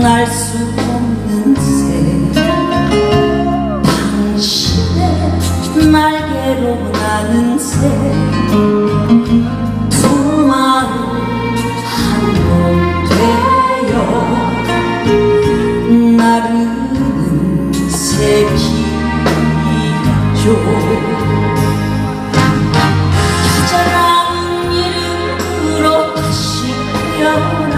날수 없는 새. 당신의 날개로 나는 새. 수많은 한번 되어 나르는 새기죠. 계절한 이름으로 다시 피어나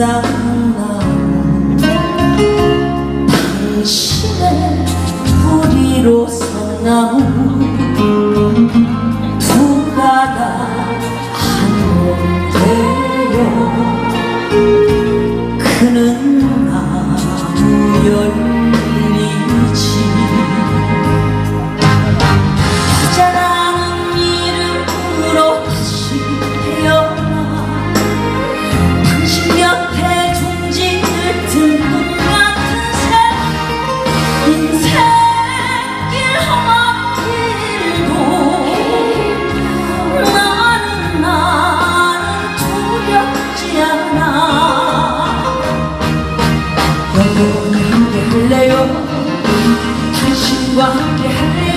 쌓은 당신의 뿌리로서 나온 너와 함께 할